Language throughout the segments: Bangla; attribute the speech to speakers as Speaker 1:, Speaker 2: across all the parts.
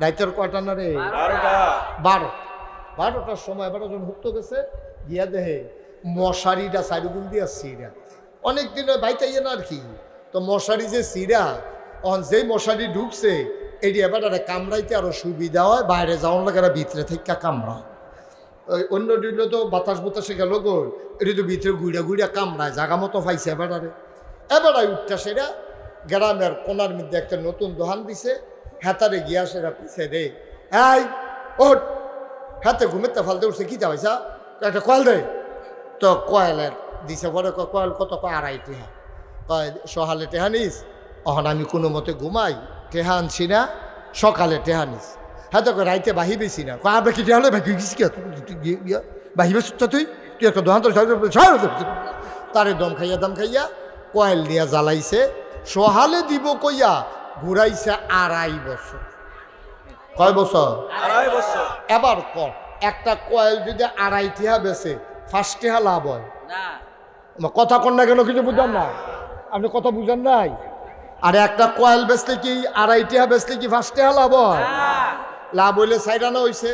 Speaker 1: রাইতের কয়টা না রে? বারো। বারোটার সময় বারো জন হুক্ত গেছে গিয়া দেহে মশারিটা চারিগুল দিয়া সিরা অনেক দিন বাইতে ইয়ে না আর কি? তো মশারি যে সিরা অন যেই মশারি ঢুকছে এটি এবার আর কামড়াইতে আরও সুবিধা হয় বাইরে যাওয়ার লাগে ভিতরে থেকে কামড়ায়। ওই অন্য দিলে তো বাতাস বাতাসে গেল গো এটি তো ভিতরে গুড়িয়া গুড়িয়া কামড়ায় জাগা মতো পাইছে এবারে এবারে উঠটা সেটা গ্রামের কোনার মধ্যে একটা নতুন দোকান দিছে হেতারে গিয়া সেটা পিছে রে এই ওট হাতে ঘুমেতে ফালতে উঠছে কি যাওয়াইছা একটা কয়েল দে। তো কয়েলের দিছে পরে কয়, কয়েল কত কয় আড়াই টেহা। কয় সহালে টেহা নিস? অহন আমি কোনো মতে ঘুমাই টেহা আনছি না সকালে টেহা নিস। হ্যাঁ তো রাইতে বাহি বেশি না। কয় আবে কি টেহা হলে বাকি গেছি বাহি বেশ তুই? তুই একটা দোকান তো তারে দম খাইয়া দম খাইয়া কয়েল দিয়া জ্বালাইছে সহালে দিব কইয়া ঘুরাইছে আড়াই বছর। কয় বছর?
Speaker 2: আড়াই বছর।
Speaker 1: এবার কর একটা কয়েল যদি আড়াই টিহা বেছে ফার্স্ট টিহা লাভ হয়।
Speaker 2: না।
Speaker 1: কথা কন না কেন কিছু বুঝেন না আপনি কথা বুঝেন নাই? আর একটা কয়েল বেচলে কি আড়াই টিহা বেচলে কি ফার্স্ট টিহা লাভ হয়? লাভ হইলে সাইডানা হইছে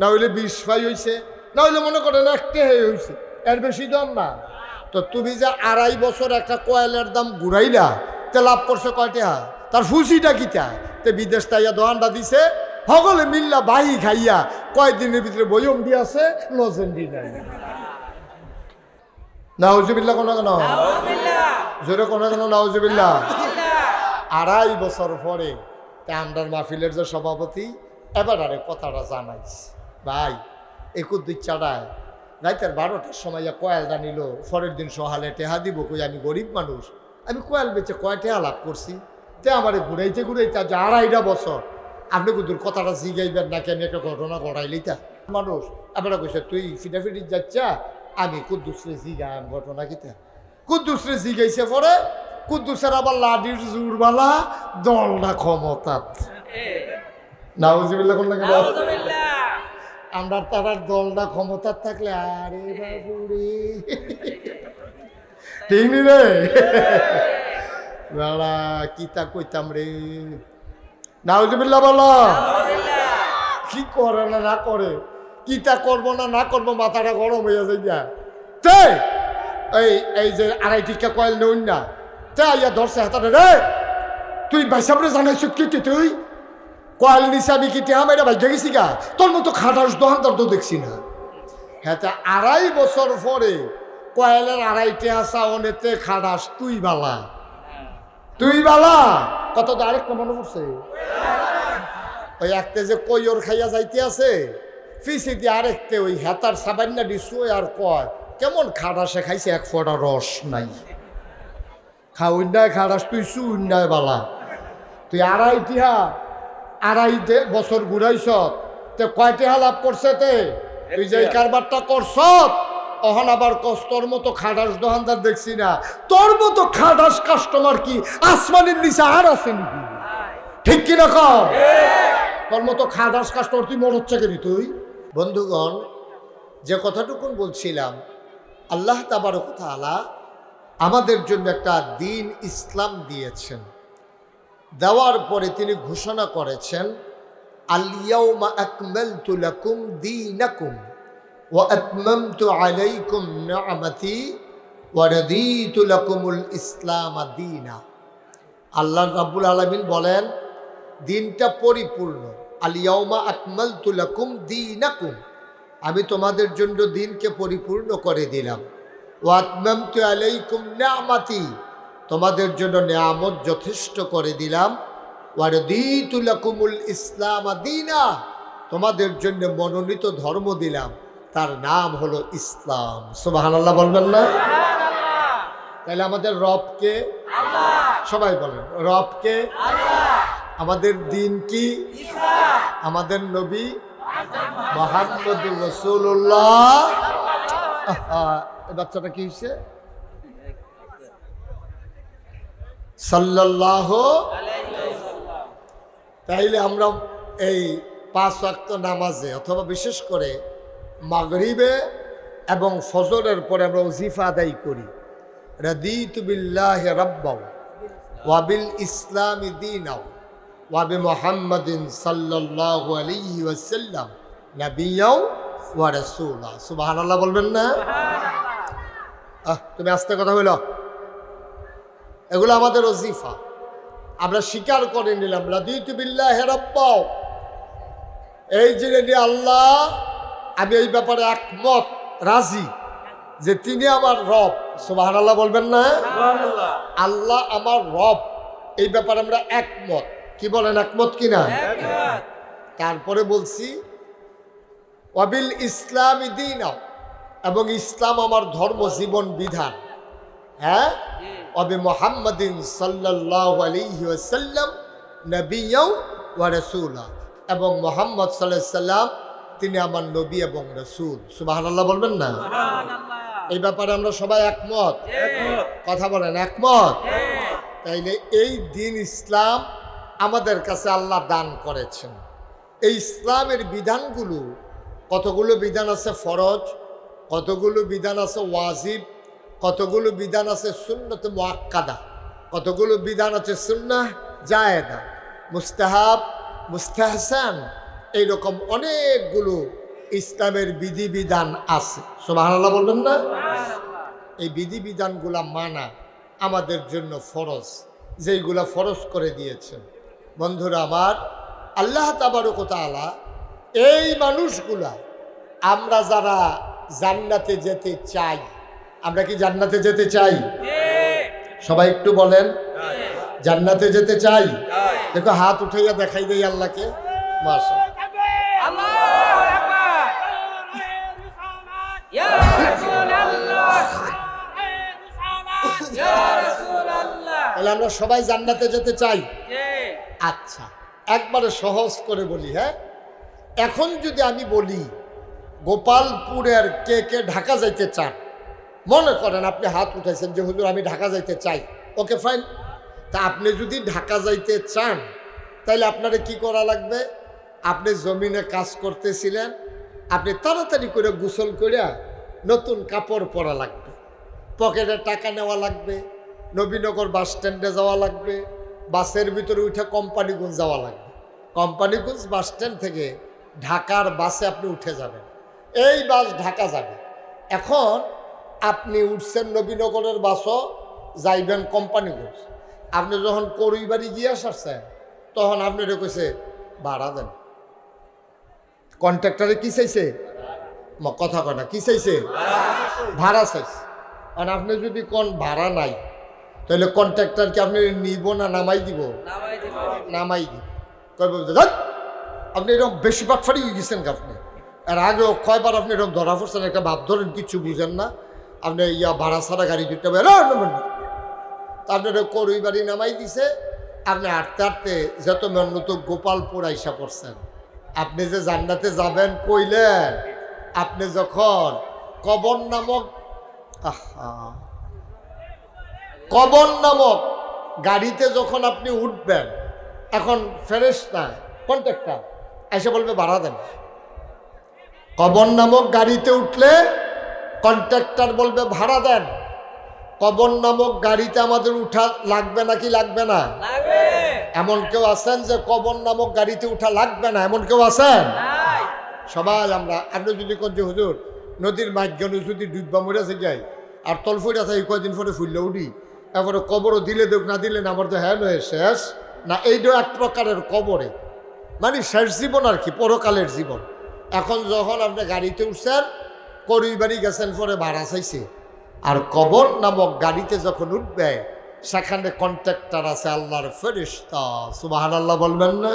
Speaker 1: না হইলে বিশ ফাই হইছে না হইলে মনে করেন একটাই হইছে এর বেশি দাম না। তো তুমি যে আড়াই বছর একটা কয়েলের দাম ঘুরাইলা তে লাভ করছে কয়টা তার ফুসিটা কিটা তে বিদেশ তাইয়া দোকানটা দিছে। সকলে মিল্লা বাহি খাইয়া কয়েকদিনের ভিতরে বয়ম দিয়াছে নজেন দি নাই। নাউজুবিল্লা কোনো কেন জোরে কোনো কেন নাউজুবিল্লা আড়াই বছর পরে তা আমরার মাহফিলের যে সভাপতি এবার আরে কথাটা জানাইস ভাই একুর দুই চাড়ায় রাইতের বারোটার সময় কয়েলটা নিল পরের দিন সহালে টেহা দিব কই আমি গরিব মানুষ। আমি কয়েল বেচে কয় টেহা লাভ করছি? তে আমারে ঘুরাইতে ঘুরাইতে আজ আড়াইটা বছর আপনি কুদুর কথাটা জিগাইবেন নাকি আমি একটা ঘটনা ঘটাইলি তা। মানুষ আপনারা কইছে তুই ফিটাফিটি যাচ্ছা আমি কুদ্দুসরে জিগাম ঘটনা কিতা কুদ্দুসরে জিগাইছে পরে কুদ্দুসের আবার লাডির জুরবালা দলটা ক্ষমতাত। নাউজিবিল্লা কোন? লাগে আমরা তারার দলটা ক্ষমতার থাকলে আরে বাবুরে। ঠিক নি রে? বেড়া কিতা কইতাম রে নাউজিবিল্লা বলো কি করে না না করে কিতা করব না না করব মাথাটা গরম হয়ে যায় যা তে এই এই যে আড়াই টিকা কয়েল নেউন না তে ইয়া ধরছে হাতারে রে তুই বাইসাবরে জানাইছ কি তুই কয়েল নিছে আমি কি টেহা মেয়েরা ভাই গেছি গা তোর মতো খাটাস দোকানদার তো দেখছি না হ্যাঁ আড়াই বছর পরে কয়েলের আড়াই টেহা চাওনেতে খাটাস তুই বালা তুই বালা। কত তো আরেকটা মনে পড়ছে। ওই একটা যে কইর খাইয়া যাইতে আছে ফিসি দিয়ে আরেকতে ওই হেতার সাবান্না দিছু আর কয় কেমন খাটাসে খাইছে এক ফোঁটা রস নাই। খাউন্যায় খাটাস তুই সুন্যায় বালা। তুই আড়াই টিহা আড়াই দে- বছর ঘুরাইছ তে কয় টিহা লাভ করছে তে? তুই যে এই কারবারটা করছ অহন আবার কস, তোর মতো খাটাস দোকানদার দেখছি না। তোর মতো খাটাস কাস্টমার কি? আসমানের নিচে আর আছে নাকি? ঠিক কিনা কর তোর মতো খাদাস কাস্টমার তুই হচ্ছে কেনি তুই? বন্ধুগণ, যে কথাটুকুন বলছিলাম, আল্লাহ তাবারক তাআলা আমাদের জন্য একটা দিন ইসলাম দিয়েছেন। দেওয়ার পরে তিনি ঘোষণা করেছেন আলিয়াউমা আকমালতু লাকুম দীনাকুম। আলাইকুম নি'মাতি ওয়া রাদিতু লাকুমুল ইসলাম দীনা আল্লাহ রাব্বুল আলামিন বলেন, দিনটা পরিপূর্ণ। আলিয়াউমা আকমাল তুলাকুম দিনাকুম। আমি তোমাদের জন্য দিনকে পরিপূর্ণ করে দিলাম। ওয়াতমাম তু আলাইকুম নামাতি তোমাদের জন্য নিয়ামত যথেষ্ট করে দিলাম। ওয়ারদিতুলাকুমুল ইসলাম দিনা। তোমাদের জন্য মনোনীত ধর্ম দিলাম। তার নাম হলো ইসলাম। সুবহানাল্লাহ বলবেন না? তাহলে আমাদের রবকে সবাই বলেন রবকে আমাদের দিন কি? আমাদের নবী মোহাম্মদুর রসুল্লাহ বাচ্চাটা কি হয়েছে সাল্লাহ তাইলে আমরা এই পাঁচ ওয়াক্ত নামাজে অথবা বিশেষ করে মাগরিবে এবং ফজরের পরে আমরা ওজিফা আদায় করি। রাদিতু বিল্লাহি রাব্বাও ওয়াবিল ইসলামি দিনাও ওয়াবি মোহাম্মদিন সাল্লাল্লাহু আলাইহি ওয়াসাল্লাম নাবিয়াও ওয়া রাসূলা। সুবহানাল্লাহ বলবেন না? আহ তুমি আস্তে কথা হইল এগুলো আমাদের ওজিফা। আমরা স্বীকার করে নিলাম রাদিতু বিল্লাহি রাব্বাও। এই যে আল্লাহ আমি এই ব্যাপারে একমত রাজি যে তিনি আমার রব। সুবহানাল্লাহ বলবেন না? আল্লাহ আমার রব। এই ব্যাপারে আমরা একমত। কি বলেন একমত কি না? তারপরে বলছি অবিল ইসলাম দিন এবং ইসলাম আমার ধর্ম জীবন বিধান। হ্যাঁ? অবি মোহাম্মদিন সাল্লাহ আলিহি ওয়াসাল্লাম নবিয়াও ওয়া রাসূলা এবং মোহাম্মদ সাল্লাহ সাল্লাম তিনি আমার নবী এবং রসুল। সুবাহ বলবেন না? এই ব্যাপারে আমরা সবাই একমত। কথা বলেন একমত? তাইলে এই দিন ইসলাম আমাদের কাছে আল্লাহ দান করেছেন। এই ইসলামের বিধানগুলো কতগুলো বিধান আছে ফরজ কতগুলো বিধান আছে ওয়াজিব কতগুলো বিধান আছে সুন্নত মোয়াক্কাদা কতগুলো বিধান আছে সুন্নাহ জায়েদা মুস্তাহাব মুস্তাহসান এইরকম অনেকগুলো ইসলামের বিধিবিধান আছে। সোমাহাল্লাহ বলবেন না? এই বিধিবিধানগুলা মানা আমাদের জন্য ফরজ যেইগুলা ফরজ করে দিয়েছেন। বন্ধুরা আমার আল্লাহ তাবারকতালা এই মানুষগুলা আমরা যারা জান্নাতে যেতে চাই আমরা কি জান্নাতে যেতে চাই? সবাই একটু বলেন জান্নাতে যেতে চাই? দেখো হাত উঠাইয়া দেখাই দেই আল্লাহকে। মাসা তাহলে আমরা সবাই জান্নাতে যেতে চাই। আচ্ছা একবারে সহজ করে বলি হ্যাঁ? এখন যদি আমি বলি গোপালপুরের কে কে ঢাকা যাইতে চান মনে করেন আপনি হাত উঠেছেন যে হুজুর আমি ঢাকা যাইতে চাই। Okay fine. তা আপনি যদি ঢাকা যাইতে চান তাহলে আপনারা কি করা লাগবে? আপনি জমিনে কাজ করতেছিলেন আপনি তাড়াতাড়ি করে গোসল করিয়া নতুন কাপড় পরা লাগবে। পকেটে টাকা নেওয়া লাগবে, নবীনগর বাস স্ট্যান্ডে যাওয়া লাগবে, বাসের ভিতরে উঠে কোম্পানিগঞ্জ যাওয়া লাগবে। কোম্পানিগঞ্জ বাস স্ট্যান্ড থেকে ঢাকার বাসে আপনি উঠে যাবেন। এই বাস ঢাকা যাবে। এখন আপনি উঠছেন নবীনগরের বাসও যাইবেন কোম্পানিগঞ্জ। আপনি যখন করইবাড়ি গিয়ে আসছেন, তখন আপনি কইছে ভাড়া দেন। কন্ট্রাক্টরে কি চাইছে? কথা কয় না কি চাইছে? ভাড়া চাইছে। আর আপনি যদি কোন ভাড়া নাই তাহলে কন্ট্রাক্টরকে আপনি নিব না নামাই দিব? নামাই দিব। কয় বলতে "ধ্যাৎ, আপনি এরকম বেশি বাটফারি হয়ে গেছেন আপনি। আর আগেও কয়বার আপনি এরকম ধরা পড়ছেন একটা ভাব ধরেন কিছু বুঝেন না। আপনি ইয়া ভাড়া ছাড়া গাড়ি দিতে হবে "না, না, না, না।" তা আপনি করই বাড়ি নামাই দিছে। আপনি হাঁটতে হাঁটতে যত মেন্নত গোপালপুর আইসা পড়ছেন আপনি যে জান্নাতে যাবেন কইলেন, আপনি যখন কবর নামক কবর নামক গাড়িতে যখন আপনি উঠবেন, এখন ফেরেস্তা কন্ট্রাক্টার, এসে বলবে, ভাড়া দেন। কবর নামক গাড়িতে উঠলে কন্ট্রাক্টর বলবে, ভাড়া দেন। কবর নামক গাড়িতে আমাদের উঠা লাগবে নাকি লাগবে না? এমন কেউ আছেন যে কবর নামক গাড়িতে উঠা লাগবে না? এমন কেউ আছেন? সবাই আমরা আপনি যদি কোন যে হুজুর নদীর মাঝখানে যদি ডুববা মরেছে যাই আর তল ফুটা থাকে কয়দিন পরে ফুললে উঠি? তারপরে কবরও দিলে দেখ না দিলে না আমার তো হ্যাঁ নয় শেষ। না এইটা এক প্রকারের কবরে। মানে শেষ জীবন আর কি পরকালের জীবন। এখন যখন আপনি গাড়িতে উঠছেন করুই বাড়ি গেছেন পরে ভাড়া চাইছে। আর কবর নামক গাড়িতে যখন উঠবে সেখানে কন্ট্রাক্টর আছে আল্লাহর ফেরিস্তা সুবাহ আল্লাহ বলবেন না?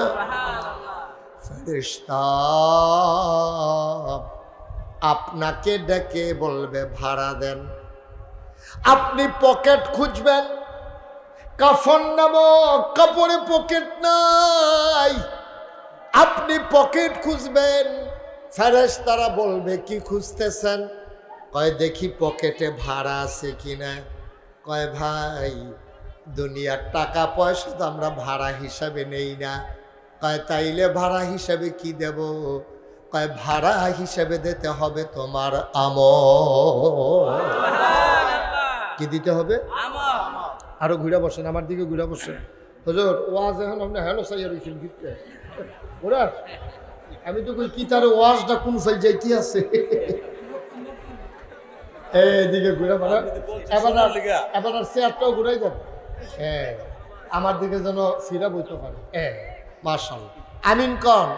Speaker 1: ফেরিস্তা আপনাকে ডেকে বলবে ভাড়া দেন। আপনি পকেট খুঁজবেন। কাফন নামক কাপড়ে পকেট নাই। আপনি পকেট খুঁজবেন। ফেরেস তারা বলবে কি খুঁজতেছেন? কয় দেখি পকেটে ভাড়া আছে কিনা? কয়, ভাই, দুনিয়ার টাকা পয়সা তো আমরা ভাড়া হিসাবে নেই না। কয়, তাইলে ভাড়া হিসাবে কি দেব? কয়, ভাড়া হিসাবে দিতে হবে তোমার আম কি দিতে হবে? আরও ঘুরে বসেন, আমার দিকে ঘুরে বসেন। হুজুর, ওয়াজ এখন আপনি হেন সাইয়া রয়েছেন আমি তো কই, কি তার ওয়াজটা কোন সাইজ যাইতে আছে? এইদিকে ঘুরে মারা এবার আর এবার আর চেয়ারটাও ঘুরাই দেন। হ্যাঁ আমার দিকে যেন ফিরা বইতে পারে। হ্যাঁ মার্শাল আমিন কন।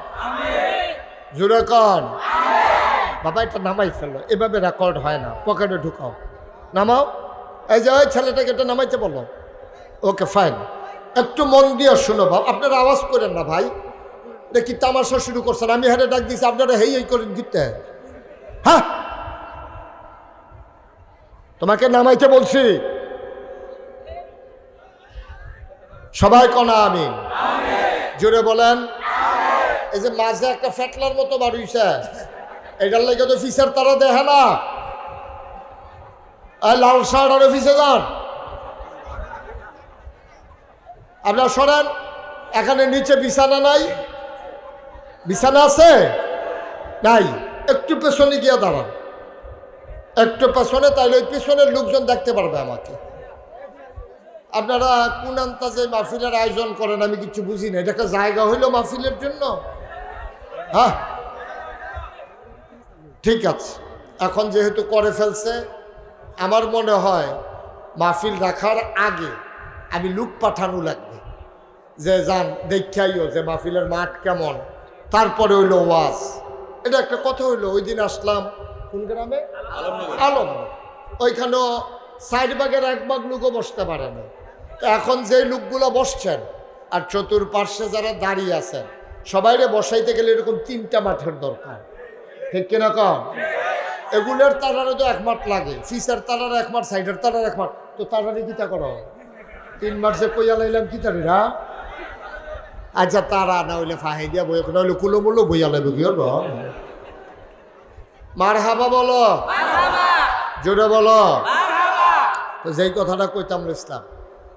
Speaker 1: জুড়ে কন। বাবা এটা নামাই ফেলল এভাবে রেকর্ড হয় না। পকেটে ঢুকাও। নামাও। এই যে ওই ছেলেটাকে এটা নামাইতে বলো। ওকে ফাইন একটু মন দিয়ে শুনো ভাব আপনারা আওয়াজ করেন না ভাই। দেখি তামাশা শুরু করছেন। আমি হারে ডাক দিয়েছি আপনারা হেই এই করেন গিতে হ্যাঁ? তোমাকে নামাইতে বলছি। সবাই কনা আমি জোরে বলেন। এই যে মাঝে একটা ফ্যাটলার মতো বাড়িছে। এটার লাগে তো ফিসের তারা দেখে না। লাল শার্ট আর অফিসে যান। আপনার সরেন। এখানে নিচে বিছানা নাই। বিছানা আছে? নাই। একটু পেছনে গিয়ে দাঁড়ান। একটু পেছনে, তাইলে ওই পেছনের লোকজন দেখতে পারবে আমাকে। আপনারা কোন আন্তাজে মাহফিলের আয়োজন করেন, আমি কিছু বুঝি না। এটা জায়গা হইল মাহফিলের জন্য? হ্যাঁ? ঠিক আছে। এখন যেহেতু করে ফেলছে, আমার মনে হয় মাহফিল রাখার আগে আমি লুক পাঠানো লাগবে। যে, যান দেখাইও যে মাহফিলের মাঠ কেমন। তারপরে হইল ওয়াজ। এটা একটা কথা হইল, ওই দিন আসলাম কোন গ্রামে? আলম ওইখানেও সাইড বাগের এক বাগ লোকও বসতে পারে না। তো এখন যে লোকগুলো বসছেন আর চতুর্পার্শ্বে যারা দাঁড়িয়ে আছেন সবাইরে বসাইতে গেলে এরকম তিনটা মাঠের দরকার। ঠিক কিনা কম? এগুলোর তারারে তো এক মাঠ লাগে ফিসের তারার এক মাঠ সাইডের তারার এক মাঠ। তো তারারে কিতা করো তিন মাঠ যে কইয়া লাইলাম কি তারিরা আচ্ছা তারা না হইলে ফাহাই দিয়া বই না হইলে কুলো মুলো বইয়া লাগবে কি হলো মার হাবা বলো জোরে বলো। তো যেই কথাটা কইতাম ইসলাম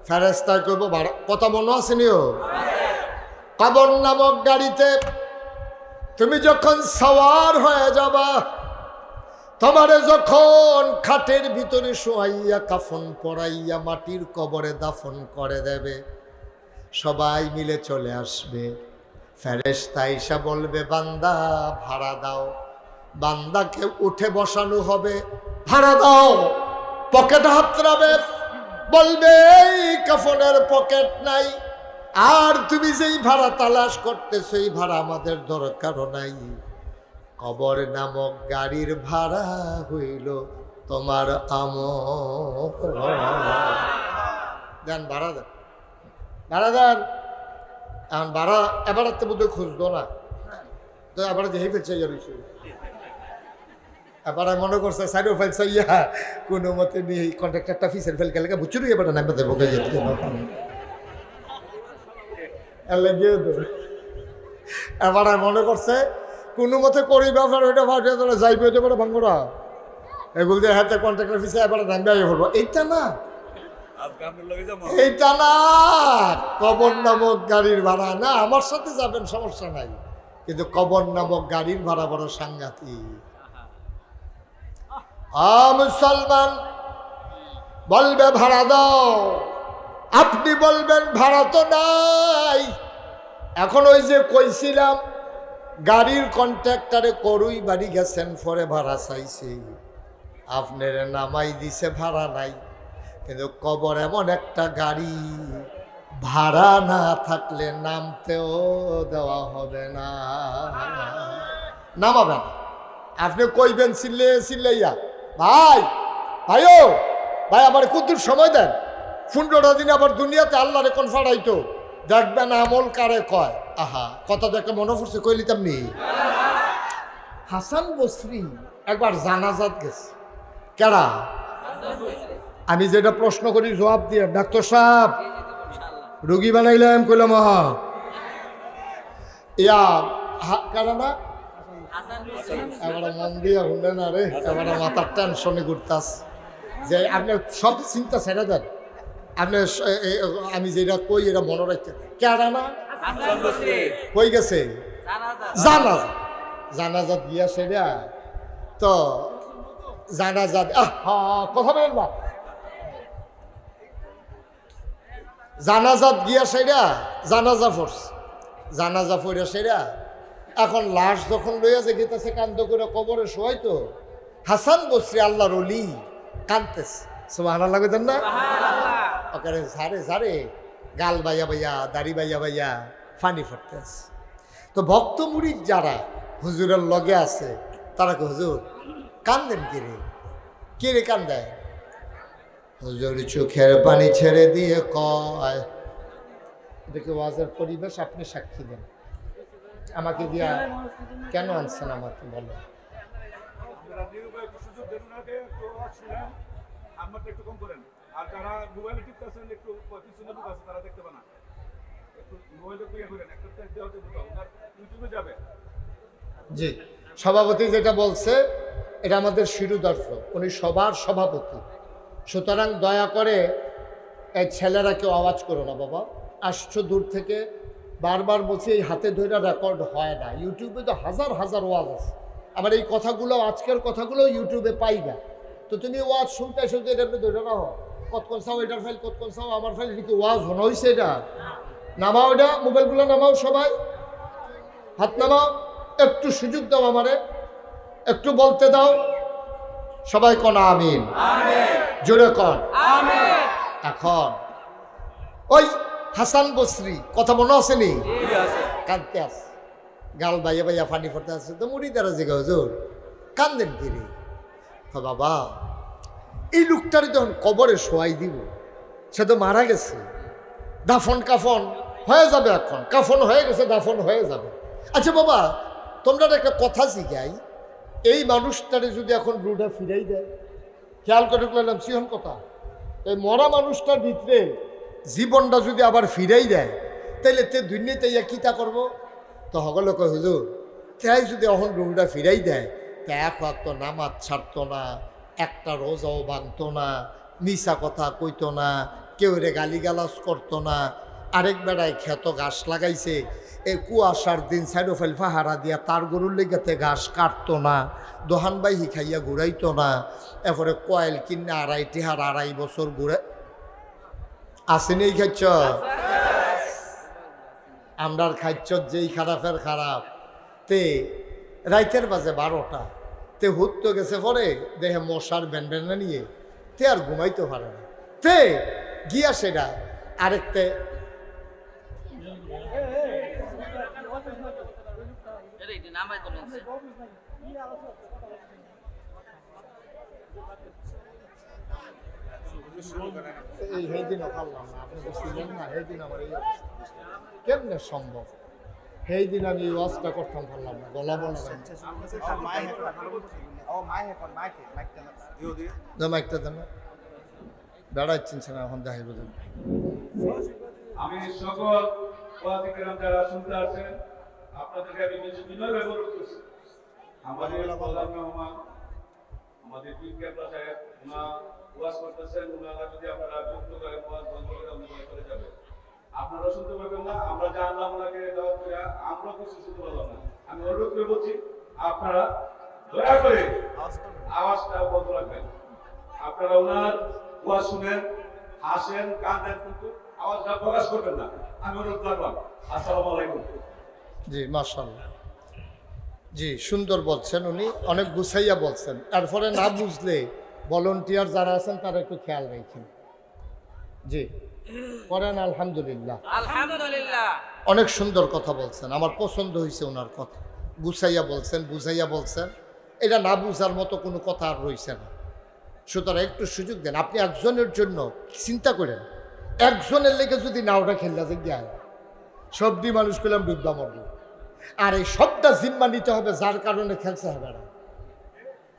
Speaker 1: ফেরেস্তায় কইব কথা মনে আছে নিও? কাবর নামক গাড়িতে তুমি যখন সওয়ার হয়ে যাবা তোমারে যখন খাটের ভিতরে শোয়াইয়া কাফন পরাইয়া মাটির কবরে দাফন করে দেবে সবাই মিলে চলে আসবে। ফেরেশতা ইসা বলবে বান্দা ভাড়া দাও। বান্দাকে উঠে বসানো হবে। ভাড়া দাও, পকেট হাতড়াবে বলবে, এই কাফনের পকেট নাই। আর তুমি যেই ভাড়া তালাশ করতে সেই ভাড়া আমাদের দরকারও নাই। কবর নামক গাড়ির ভাড়া হইল তোমার আম ভাড়া এখন ভাড়া এবার তো বোধহয় খুঁজতো না। তো এবার দেখে ফেলছে রয়েছে এবার মনে করছে, সাইডও ফেলছে ইয়া কোনো মতে নিয়ে কন্ট্রাক্টারটা ফিসের ফেল গেলে বুঝছ এবার নামবে দেবো যেতে এবার মনে করছে, কোনো মতে করি ব্যাপার ওইটা ভাবে তোরা যাইবে ওইটা করে ভাঙ্গরা। এগুলো দিয়ে হাতে কন্ট্রাক্টর ফিসে এবার নামবে হলো এইটা না এইটা না, কবর নামক গাড়ির ভাড়া, না, আমার সাথে যাবেন, সমস্যা নাই। কিন্তু কবর নামক গাড়ির ভাড়া বড় সাংঘাতিক। মুসলমান বলবে ভাড়া দাও। আপনি বলবেন, ভাড়া তো নাই। এখন ওই যে কইছিলাম, গাড়ির কন্ট্রাক্টারে করুই বাড়ি গেছেন, পরে ভাড়া চাইছে। আপনার নামাই দিছে, ভাড়া নাই। কিন্তু কবর এমন একটা গাড়ি, ভাড়া না থাকলে নামতেও দেওয়া হবে না। নামাবেন। আপনি কইবেন, চিল্লে, চিল্লাইয়া। ভাই, ভাইও, ভাই, আমার কুদ্দুর সময় দেন। পনেরোটা দিন আবার দুনিয়াতে আল্লাহরে কোন ফাড়াইতো দেখবেন আমল কারে কয়। আহা, কথা দেখে মনে পড়ছে কইলিতাম নি? হাসান বসরি একবার জানাজাত গেছে। কেডা? আমি যেটা প্রশ্ন করি, জবাব দিয়ে। ডাক্তার সাহেব, রুগী বানাইলাম, কইলাম, আহা। ইয়া কারা না? এবার মন দিয়ে শুনে না রে এবার মাথার টেনশনে ঘুরতাস। যে আপনি সব চিন্তা ছেড়ে দেন। আপনি আমি যেটা কই, এটা মনে রাখতে কেডা না? কই গেছে? জানাজা। জানাজাত গিয়া সেটা তো জানাজাত কথা বলেন না। জানাজাত গিয়া সেরা জানাজা ফোর্স জানাজা ফইরা সেরা এখন লাশ যখন লইয়া যে গেতেছে কান্দ করে কবরে শোয়াই তো হাসান বসরি আল্লাহর অলি কানতেছে সুবাহ লাগতেন না? ওখানে ঝাড়ে ঝাড়ে গাল বাইয়া বাইয়া দাড়ি বাইয়া বাইয়া ফানি ফুটতেছে। তো ভক্ত মুড়ির যারা হুজুরের লগে আছে তারা কে হুজুর কান্দেন কে রে? কে রে কান্দায়? হুজুর চোখের পানি ছেড়ে দিয়ে কয় দেখে ওয়াজের পরিবেশ? আপনি সাক্ষী দেন। আমাকে দিয়া কেন আনছেন আমাকে বলো। জি। সভাপতি যেটা বলছে এটা আমাদের শিরু দর্শক উনি সবার সভাপতি। সুতরাং দয়া করে এই ছেলেরা কেউ আওয়াজ করো না বাবা। আসছো দূর থেকে বারবার বলছি এই হাতে ধরে রেকর্ড হয় না। ইউটিউবে তো হাজার হাজার ওয়াজ আছে। আমার এই কথাগুলো আজকের কথাগুলো ইউটিউবে পাই না। তো তুমি ওয়াজ শুনতে শুনতে এটা ধরে না কতক্ষণ চাও এটার ফাইল কতক্ষণ চাও আমার ফাইল এটা কি ওয়াজ হন হয়েছে এটা। নামাও এটা মোবাইলগুলো নামাও সবাই। হাত নামাও একটু সুযোগ দাও আমারে। একটু বলতে দাও। সবাই কন আমিন? জোরে কন। এখন। ওই হাসান বসরি কথা মনে আসেনি কাঁদতে আস গাল বাইয়া বাইয়া ফানি ফোটে আছে। তো মুড়ি দ্বারা জেগে হুজুর। কান্দেন কিরে তো বাবা এই লোকটারে যখন কবরে শোয়াই দিব সে তো মারা গেছে। দাফন কাফন হয়ে যাবে এখন। কাফন হয়ে গেছে দাফন হয়ে যাবে। আচ্ছা বাবা তোমরা একটা কথা শিখাই এই মানুষটারে যদি এখন রুডা ফিরাই দেয় খেয়াল করে করলাম সিহন কথা। এই মরা মানুষটার ভিতরে জীবনটা যদি আবার ফিরাই দেয়, তাইলে তে দুর্নীতি ইয়া কিতা করব? তো সকলে কয়, হুজুর, তাই যদি অহন রুমটা ফিরাই দেয়, তা এক ওয়াক্ত নামাজ ছাড়তো না, একটা রোজাও ভাঙতো না মিশা কথা কইতো না, কেউ রে গালিগালাজ করতো না, আরেক বেড়ায় ক্ষেত ঘাস লাগাইছে, এ কুয়াশার দিন সাইডো ফেল ফাহারা দিয়া তার গরুর লেগাতে ঘাস কাটতো না, দোহান বাইহি খাইয়া ঘুরাইতো না, এরপরে কয়েল কিনে আড়াই টিহার আড়াই বছর ঘুরে আসেনি এই খাচ্ছ আমরার খাচ্ছ যেই খারাপের খারাপ তে রাইতের বাজে বারোটা তে হুত তো গেছে পরে দেহে মশার ব্যান ব্যানা নিয়ে তে আর ঘুমাইতে পারে না তে গিয়া সেটা আরেকতে
Speaker 3: নামাই
Speaker 1: এই সেই দিনও না। আপনি তো ছিলেন না আমার এই কেমনে সম্ভব? সেই দিন আমি ওয়াজটা করতাম পারলাম না, গলা বলা যায় না, মাইকটা দেন বেড়াচ্ছেন না এখন দেখাই বোঝেন
Speaker 2: আমি সকল যারা শুনতে আছেন আপনাদেরকে আমি বিনয় ব্যবহার করছি। আমাদের আমাদের ওয়াজ করতেছেন, উনারা যদি আপনারা যুক্ত করেন ওয়াজ বন্ধ করে জায়গায় চলে যাবে আপনারা শুনতে পাবেন না, আমরা জানলাম ওনাকে দাওয়াত করে আমরা কিছু শুনতে পারলাম না। আমি অনুরোধ করে বলছি, আপনারা দয়া করে আওয়াজটা বন্ধ রাখবেন। আপনারা ওনার ওয়াজ শুনেন, হাসেন, কাঁদেন, কিন্তু আওয়াজটা প্রকাশ করবেন না। আমি অনুরোধ রাখলাম আসসালামু আলাইকুম।
Speaker 1: জি মার্শাল্লাহ জি, সুন্দর বলছেন উনি, অনেক গুছাইয়া বলছেন। তারপরে না বুঝলে ভলেন্টিয়ার যারা আছেন তারা একটু খেয়াল রাখেন। জি। করেন আলহামদুলিল্লাহ।
Speaker 3: আলহামদুলিল্লাহ।
Speaker 1: অনেক সুন্দর কথা বলছেন। আমার পছন্দ হয়েছে ওনার কথা। গুছাইয়া বলছেন বুঝাইয়া বলছেন। এটা না বুঝার মতো কোনো কথা আর রয়েছে না। সুতরাং একটু সুযোগ দেন। আপনি একজনের জন্য চিন্তা করেন। একজনের লেগে যদি নাওটা খেললা যে গিয়া সবদি মানুষ করলাম ডুববা মরল আর এই সবটা জিম্মা নিতে হবে যার কারণে খেলছে হবে না।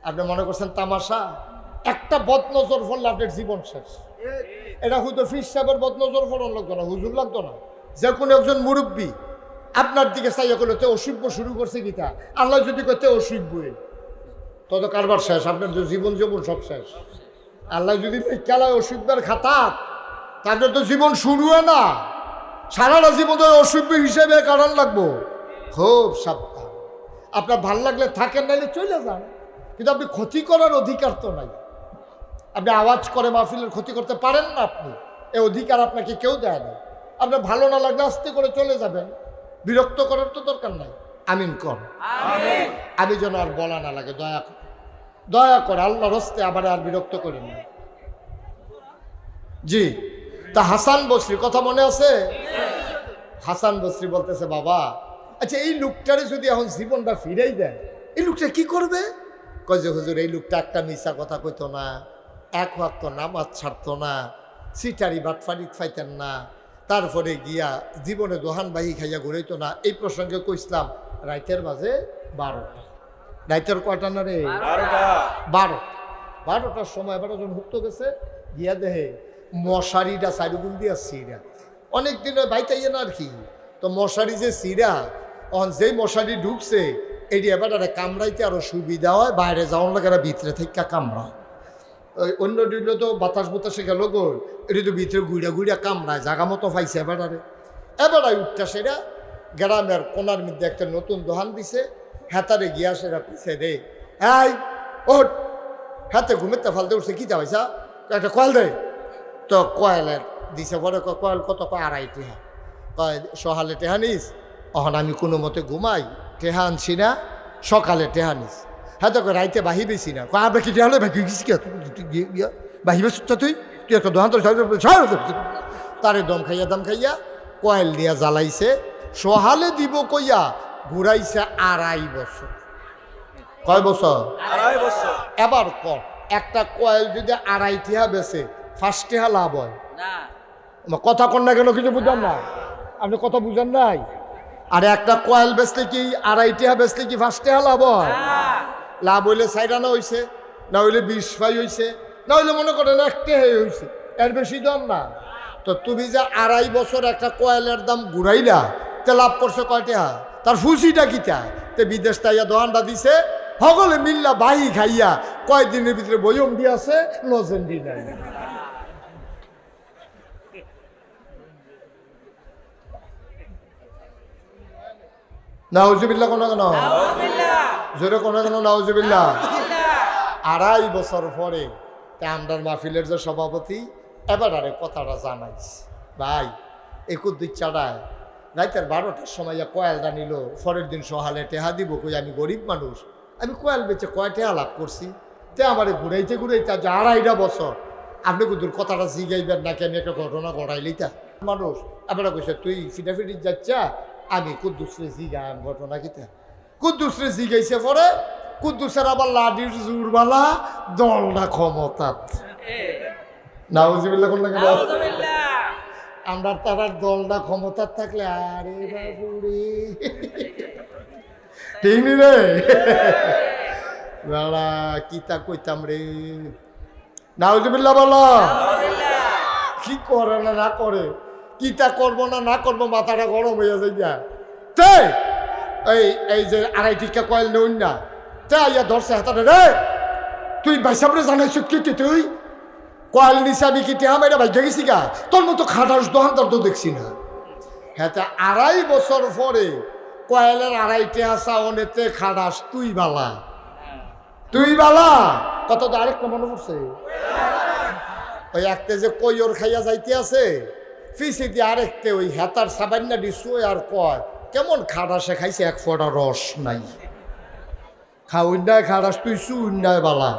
Speaker 1: আপনি মনে করছেন তামাশা? একটা বদনজর ফললে আপনার জীবন শেষ। এটা হয়তো ফির সাহেবের বদনজর ফলন লাগতো না হুজুর লাগতো না। যে কোনো একজন মুরব্বী আপনার দিকে চাইয়া করলে, তে অসুখ শুরু করছে গীতা আল্লাহ যদি করতে অসুখ বই তত কারবার শেষ, আপনার তো জীবন জীবন সব শেষ। আল্লাহ যদি খেলায় অসুখদের খাতা তাদের তো জীবন শুরু হয় না। সারাটা জীবন তো অসুখ হিসেবে কারণ লাগবো। খুব সাবধান। আপনার ভালো লাগলে থাকেন, নাইলে চলে যান। কিন্তু আপনি ক্ষতি করার অধিকার তো নাই। আপনি আওয়াজ করে মাহফিলের ক্ষতি করতে পারেন না আপনি। এ অধিকার আপনাকে কেউ দেয় না। আপনার ভালো না লাগলে আস্তে করে চলে যাবেন। বিরক্ত করার তো দরকার নাই। আমিন কর। আমি যেন আর বলা না লাগে দয়া করে। দয়া করে আল্লাহর হস্তে আবার আর বিরক্ত করেন না। জি। তা হাসান বসরি কথা মনে আছে? হাসান বসরি বলতেছে বাবা আচ্ছা এই লোকটারে যদি এখন জীবনটা ফিরেই দেয় এই লোকটা কি করবে? কয় যে হুজুর এই লোকটা একটা মিশা কথা কইতো না। এক ওয়াক্ত নামাজ ছাড়তো না সিটারি বাটফারি ফাইতেন না তারপরে গিয়া জীবনে দোহান বাহি খাইয়া ঘুরাইতো না এই প্রসঙ্গে কইসলাম রাইতের মাঝে বারোটা। রাইতের কয়টা না রে? বারো বারোটার সময় বারো জন হুক্ত গেছে গিয়া দেহে মশারিটা চারিগুল দিয়া সিরা অনেক দিন বাইতাইয়ে না আর কি? তো মশারি যে সিরা অন যেই মশারি ঢুকছে এটি এবার কামড়াইতে আরও সুবিধা হয় বাইরে যাওয়ার লাগে ভিতরে থেকে কামড়ায়। অন্য দিলে তো বাতাস বাতাসে গেল গো। এটি তো ভিতরে গুড়িয়া গুড়িয়া কামড়ায় জাগা মতো পাইছে এবারে এবারে উঠটা সেটা গ্রামের কোনার মধ্যে একটা নতুন দোকান দিছে। হাতারে গিয়া সেটা পিছে রে এই ওট হাতে ঘুমেতে ফালতে উঠছে কি যাওয়াইছা একটা কয়েল দে। তো কয়েলের দিছে কয়, কয়েল কত কয় আড়াই টেহা। কয় সহালে টেহানিস অহন আমি কোনো মতে ঘুমাই। টেহা আনছি না সকালে টেহা নিস। হ্যাঁ তো রাইতে বাহি বেশি না। কয়? আবার কি টেহা হলে বাকি গেছি বাহি বেশ তুই তুই একটা দোকান তো তারে দম খাইয়া দম খাইয়া কয়েল দিয়া জ্বালাইছে। সহালে দিব কইয়া ঘুরাইছে আড়াই বছর কয় বছর
Speaker 4: আড়াই বছর
Speaker 1: এবার কর একটা কয়েল যদি আড়াই টিহা বেছে ফার্স্ট টিহা লাভ হয়।
Speaker 3: না।
Speaker 1: কথা কন না কেন কিছু বুঝলাম না আপনি কথা বুঝেন নাই? আর একটা কয়েল বেচলে কি আড়াই টিহা বেচলে কি ফার্স্ট টিহা লাভ হয়? লাভ হইলে সাইডানা হইছে, না হইলে বিশ ফাই হইছে, না হইলে মনে করেন একটা হইছে, এর বেশি দাম না। তো তুমি যে আড়াই বছর একটা কয়েলের দাম ঘুরাইলা, তে লাভ করছে কয়টা তার ফুসিটা কিটা তে? বিদেশ তাইয়া দোকানটা দিছে সকলে মিল্লা বাহি খাইয়া কয়েকদিনের ভিতরে বইম দিয়াছে লজেন দি নাই। নাউজুবিল্লা কোনো কেন
Speaker 3: আলহামদুলিল্লাহ
Speaker 1: জোরে কোনো কেন নাউজুবিল্লা আড়াই বছর পরে তা আমরার মাহফিলের যে সভাপতি এবার আরে কথাটা জানাইস। ভাই একুর দুই চাড়ায় রাইতের বারোটার সময় কয়েলটা নিল পরের দিন সহালে টেহা দিব কই আমি গরিব মানুষ। আমি কয়েল বেচে কয় টেহা লাভ করছি? তে আমার ঘুরাইতে ঘুরাইতে আজ আড়াইটা বছর। আপনি কুদুর কথাটা জিগাইবেন নাকি আমি একটা ঘটনা ঘটাইলি তা। মানুষ আপনারা কইছে তুই ফিটাফিটি যাচ্ছা আমি কুদ্দুসরে জিগাম ঘটনা কিতা কুদ্দুসরে জিগাইছে পরে কুদ্দুসের আবার লাডির জুরবালা দলটা ক্ষমতাত। নাউজিবিল্লা
Speaker 3: আলহামদুলিল্লাহ
Speaker 1: আমরা তারার দলটা ক্ষমতার থাকলে আরে বাবুরে। ঠিক নি রে? বেড়া কিতা কইতাম রে? নাউজিবিল্লা বলো। কি করে না না করে? কিতা করব না না করব মাথাটা গরম হয়ে যায় যা তে! এই এই যে আড়াই টিকা কয়েল নেউন না, তে আইয়া ধরছে হাতারে রে। তুই বাইসাবরে জানাইছ কি তুই? কয়েল নিসাবি কি টেহা মেয়েরা ভাই গেছি গা? তোর মতো খাটাস দোকানদার তো দেখছি না। হ্যাঁ আড়াই বছর পরে কয়েলের আড়াই টেহা চাওনেতে খাটাস তুই বালা। তুই বালা? কত তো আরেকটা মনে পড়ছে। ওই একটা যে কইর খাইয়া যাইতে আছে ফিসি দিয়ে আরেকতে ওই হেতার সাবান্না দিছু আর কয় কেমন খাটাসে খাইছে এক ফোঁটা রস নাই। খাউন্যায় খাটাস তুই সুন্যায় বালা।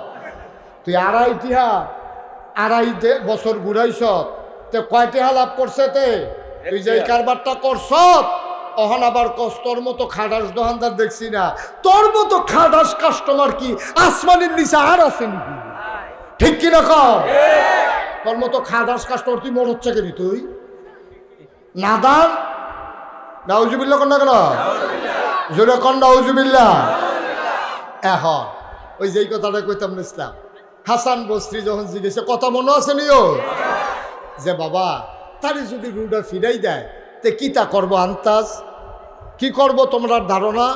Speaker 1: তুই আড়াই টিহা আড়াই বছর ঘুরাইছ তে কয় টিহা লাভ করছে তে? তুই যে এই কারবারটা করছ অহন আবার কস তোর মতো খাটাস দোকানদার দেখছি না। তোর মতো খাটাস কাস্টমার কি আসমানের নিচে আর আছে নাকি? ঠিক কিনা কও? তোর মতো খাদাস কাস্টমার তুই মর হচ্ছে কেনি তুই? নাদান নাউজুবিল্লা কন্যা কেন? জোরে কন নাউজুবিল্লা এখন, ওই যেই কথাটা কইতাম ইসলাম, হাসান বস্ত্রী যখন জিজ্ঞেসে, কথা মনে আছে নিও? যে, বাবা, তারে যদি রুডা ফিরাই দেয়, তে কি তা করব আন্তাজ? কি করব তোমরা ধারণা?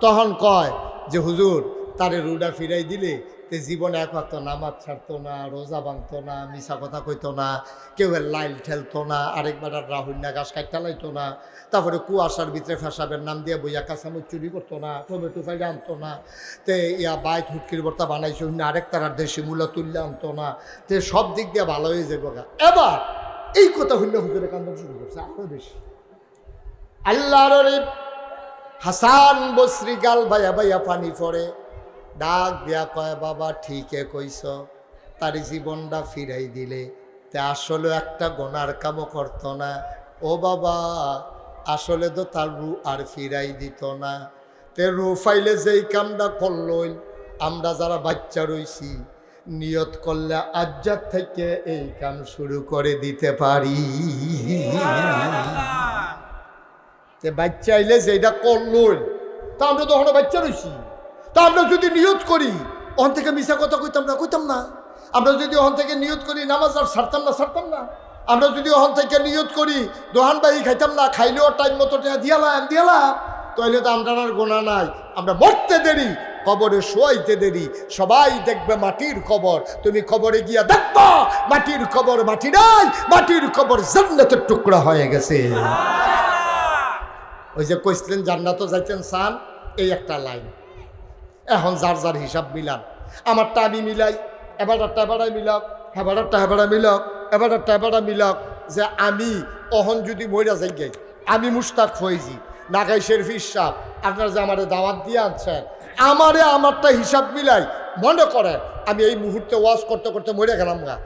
Speaker 1: তখন কয় যে, হুজুর, তারে রুডা ফিরাই দিলে তে জীবনে এক ওয়াক্ত নামাজ ছাড়তো না, রোজা ভাঙতো না মিশা কথা কইতো না কেউ লাইল ঠেলতো না আরেকবার আর রাহুন্যা গাছ কাটতে লাইতো না, তারপরে কুয়াশার ভিতরে ফেসাবের নাম দিয়ে বইয়া কাঁচামুচ চুরি করতো না, টমেটো ফাইলে আনতো না, তে ইয়া বাইক হুটকির বর্তা বানাইছে আরেক তারার দেশি মূল্য তুললে আনতো না, তে সব দিক দিয়ে ভালো হয়ে যাব গা। এবার এই কথা হইলে হুজুরে কান্দন শুরু করছে, আরও বেশি আল্লাহর হাসান বসরি গাল ভাইয়া ভাইয়া পানি পড়ে ডাক দিয়া কয় বাবা ঠিকই কইস তার জীবনটা ফিরাই দিলে। তে আসলে একটা গোনার কামও করত না। ও বাবা আসলে তো তার রু আর ফিরাই দিত না। তে রু ফাইলে যেই কামটা করলই আমরা যারা বাচ্চা রইছি নিয়ত করলে আজ্জার থেকে এই কাম শুরু করে দিতে পারি। তে বাচ্চা আইলে যেটা করলই তা আমরা তো ওখানে বাচ্চা রইছি। তা আমরা যদি নিয়ত করি ওখান থেকে মিশা কথা কইতাম না কইতাম না। আমরা যদি ওখান থেকে নিয়ত করি নামাজ আর ছাড়তাম না ছাড়তাম না। আমরা যদি ওখান থেকে নিয়ত করি দোহান বাড়ি খাইতাম না খাইলেও টাইম মতো দিয়ালাম দিয়ালাম তাহলে তো আমরা আর গোনা নাই। আমরা মরতে দেরি কবরে শোয়াইতে দেরি। সবাই দেখবে মাটির কবর। তুমি কবরে গিয়া দেখবা মাটির কবর মাটি নাই মাটির কবর জান্নাতের টুকরা হয়ে গেছে। ওই যে কইছিলেন জান্নাতও যাইতেন সান এই একটা লাইন। এখন যার যার হিসাব মিলান আমারটা আমি মিলাই, এবারটা এবারে মিলাক হেবারটা হেবারা মিলাক এবারটা এবারা মিলাক যে আমি অহন যদি মইরা যাই গাই আমি মুস্তাক হয়েছি নাগাই শেরফির সাহ আপনার যে আমারে দাওয়াত দিয়ে আনছেন, আমারে আমারটা হিসাব মিলাই, মনে করেন আমি এই মুহূর্তে ওয়াজ করতে করতে মরে গেলাম গা।